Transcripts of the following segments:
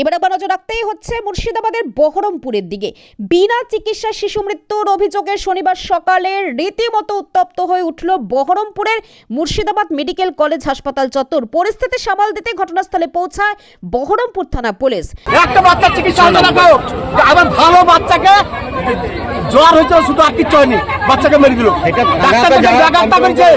এবার আবার নজর রাখতেই হচ্ছে মুর্শিদাবাদের বহরমপুরের দিকে। বিনা চিকিৎসা শিশু মৃত্যুর অভিযোগে শনিবার সকালে রীতিমতো উত্তপ্ত হয়ে উঠল বহরমপুরের মুর্শিদাবাদ মেডিকেল কলেজ হাসপাতাল চত্বর। পরিস্থিতি সামাল দিতে ঘটনাস্থলে পৌঁছায় বহরমপুর থানা পুলিশ। একটা বাচ্চা চিকিৎসা ভালো বাচ্চাকে জ্বর হয়েছে শুধু আর কিচ্ছু হয়নি বাচ্চাকে মেরে দিল। ডাক্তার থেকে ব্যাঘাতটা করছে।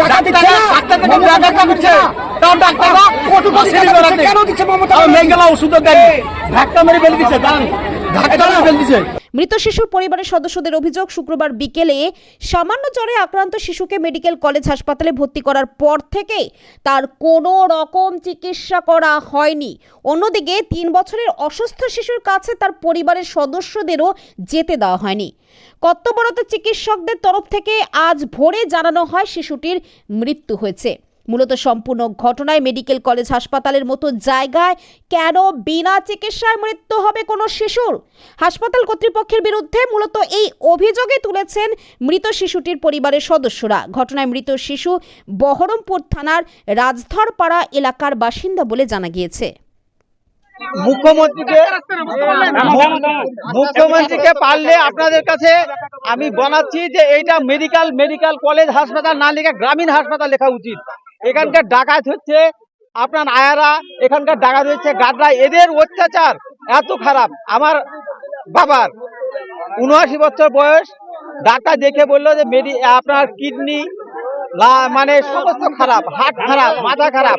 ডাক্তার থেকে ব্যাঘাতটা করছে তাও ডাক্তাররা কটুকু সিঁড়ি বেড়াতে কেন দিচ্ছে মমতা মেয়ে গেলা ওষুধ দেয় ধাক্কা মেরে ফেলে দিচ্ছে ধাক্কা মেরে ফেলে দিচ্ছে। মৃত শিশুর পরিবারের সদস্যদের অভিযোগ, শুক্রবার বিকেলে সামান্য জ্বরে আক্রান্ত শিশুকে মেডিকেল কলেজ হাসপাতালে ভর্তি করার পর থেকে তার কোনো রকম চিকিৎসা করা হয়নি। অন্যদিকে তিন বছরের অসুস্থ শিশুর কাছে তার পরিবারের সদস্যদেরও যেতে দেওয়া হয়নি। কর্তব্যরত চিকিৎসকদের তরফ থেকে আজ ভোরে জানানো হয় শিশুটির মৃত্যু হয়েছে। মূলত সম্পূর্ণ ঘটনায় মেডিকেল কলেজ হাসপাতালের মতো জায়গায় কেন বিনা চিকিৎসায় মৃত্যু হবে কোনো শিশুর? হাসপাতাল কর্তৃপক্ষের বিরুদ্ধে মূলত এই অভিযোগে তুলেছেন মৃত শিশুটির পরিবারের সদস্যরা। ঘটনায় মৃত শিশু বহরমপুর থানার রাজধরপাড়া এলাকার বাসিন্দা বলে জানা গিয়েছে। মুখ্যমন্ত্রীকে মুখ্যমন্ত্রীকে পারলে আপনাদের কাছে আমি বলাচ্ছি যে এইটা মেডিকেল মেডিকেল কলেজ হাসপাতাল না লেখা গ্রামীণ হাসপাতাল লেখা উচিত। এখানকার ডাকাত হচ্ছে আপনার আয়ারা এখানকার ডাকাত হচ্ছে গাডরা এদের অত্যাচার এত খারাপ। আমার বাবার উনআশি বছর বয়স ডাক্তার দেখে বলল যে মেডি আপনার কিডনি মানে সমস্ত খারাপ হার্ট খারাপ মাথা খারাপ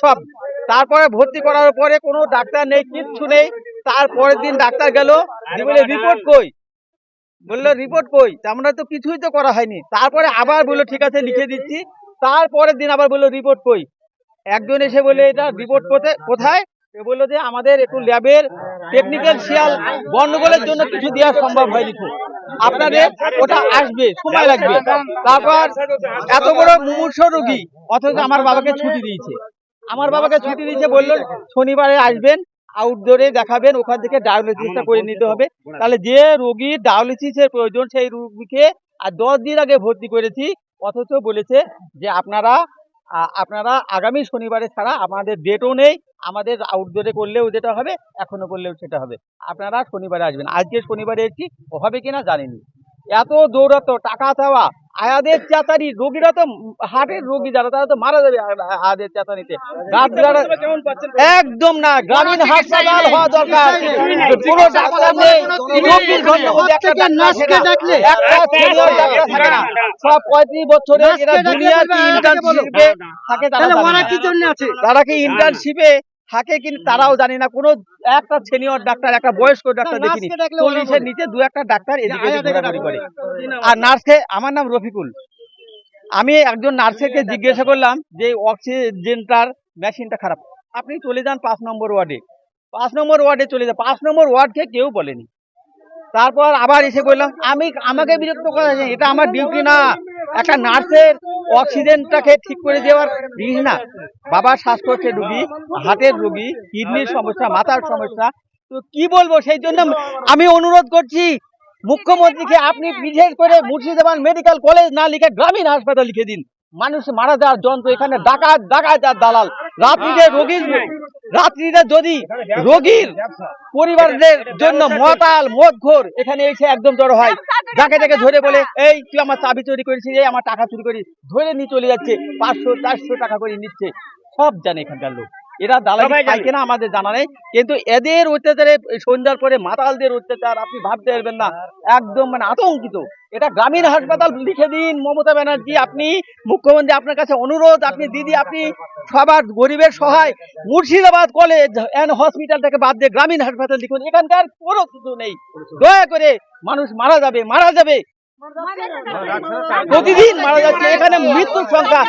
সব। তারপরে ভর্তি করার পরে কোনো ডাক্তার নেই কিচ্ছু নেই। তারপরের দিন ডাক্তার গেল বলে রিপোর্ট কই? বলল রিপোর্ট কই? আমরা তো কিছুই তো করা হয়নি। তারপরে আবার বলল ঠিক আছে লিখে দিচ্ছি। তারপরের দিন আবার বলল রিপোর্ট কই? একজন এসে বলে এটা রিপোর্ট কোথায়? বলল যে, আমাদের একটু ল্যাবের টেকনিক্যাল শিয়াল গন্ডগোলের জন্য কিছু দেওয়া সম্ভব হয়নি আপনাদের ওটা আসবে, সময় লাগবে। তারপর এত বড় মুমূর্ষ রোগী, অথচ আমার বাবাকে ছুটি দিয়েছে। আমার বাবাকে ছুটি দিয়েছে, বলল, শনিবারে আসবেন আউটডোরে দেখাবেন, ওখান থেকে ডায়ালিসিসটা করে নিতে হবে। তাহলে যে রোগীর ডায়ালিসিসের প্রয়োজন, সেই রোগীকে আর দশ দিন আগে ভর্তি করেছি অথচ বলেছে যে আপনারা আপনারা আগামী শনিবারে ছাড়া আমাদের ডেটও নেই, আমাদের আউটডোরে করলেও যেটা হবে, এখনও করলেও সেটা হবে। আপনারা শনিবারে আসবেন। আজকে শনিবারে এসেছি হবে কিনা জানিনি। এত দৌড়াত টাকা চাওয়া আয়াদের চাতারি রোগীরা তো হার্টের রোগী যারা তারা তো মারা যাবে আয়াদের চাতারিতে একদম না গ্রামীণ হাসপাতাল হওয়া দরকার। কোনো ডাক্তার নেই চব্বিশ ঘণ্টার মধ্যে একটা ডাক্তার থাকে না। একটা senior ডাক্তার থাকে না। সব পঁয়ত্রিশ বছরে এরা দুনিয়ার কি ইন্টার্নশিপে থাকে তারা জানে না। তারা কি ইন্টার্নশিপে থাকে কিন্তু তারাও জানি না। কোনো একটা সিনিয়র ডাক্তার একটা বয়স্ক ডাক্তার দেখিনি। চল্লিশের নিচে দু একটা ডাক্তার এদিকে করে। আর নার্সে আমার নাম রফিকুল। আমি একজন নার্সকে জিজ্ঞাসা করলাম যে অক্সিজেনটার মেশিনটা খারাপ। আপনি চলে যান পাঁচ নম্বর ওয়ার্ডে। পাঁচ নম্বর ওয়ার্ডে চলে যান। পাঁচ নম্বর ওয়ার্ডকে কেউ বলেনি। তারপর আবার এসে বললাম আমি আমাকে বিরক্ত করা যায়। এটা আমার ডিউটি না। একটা নার্সের অক্সিজেনটাকে ঠিক করে দেওয়ার জিনিস না। বাবার শ্বাসকষ্টের রুগী, হাতের রুগী, কিডনির সমস্যা, মাথার সমস্যা। তো কি বলব, সেই জন্য আমি অনুরোধ করছি, মুখ্যমন্ত্রীকে আপনি বিশেষ করে মুর্শিদাবাদ মেডিকেল কলেজ না লিখে গ্রামীণ হাসপাতাল লিখে দিন। মানুষ মারা যাওয়ার যন্ত্র এখানে ডাকাত ডাকাত আর দালাল। রাত্রিতে রোগীর রাত্রিতে যদি রোগীর পরিবারদের জন্য মতাল, মদঘোর এখানে এসে একদম জড়ো হয়। যাকে যাকে ধরে বলে, এই, তুই আমার চাবি চুরি করেছিস, এই আমার টাকা চুরি করিস। ধরে নিয়ে চলে যাচ্ছে, পাঁচশো, চারশো টাকা করে নিচ্ছে। সব জানে এখানকার লোক। এরা দালালি খায় কিনা আমাদের জানা নেই। কিন্তু এদের অত্যাচারে সন্ধ্যার পরে মাতালদের অত্যাচার আপনি ভাবতে পারবেন না। একদম মানে আতঙ্কিত। এটা গ্রামীণ হাসপাতাল লিখে দিন মমতা ব্যানার্জি আপনি মুখ্যমন্ত্রী আপনার কাছে অনুরোধ আপনি দিদি আপনি সবার গরিবের সহায় মুর্শিদাবাদ কলেজ অ্যান্ড হসপিটাল থেকে বাদ দিয়ে গ্রামীণ হাসপাতাল লিখুন। এখানকার কোনো কিছু নেই। দয়া করে মানুষ মারা যাবে মারা যাবে। প্রতিদিন মারা যাচ্ছে। এখানে মৃত্যুর সংখ্যা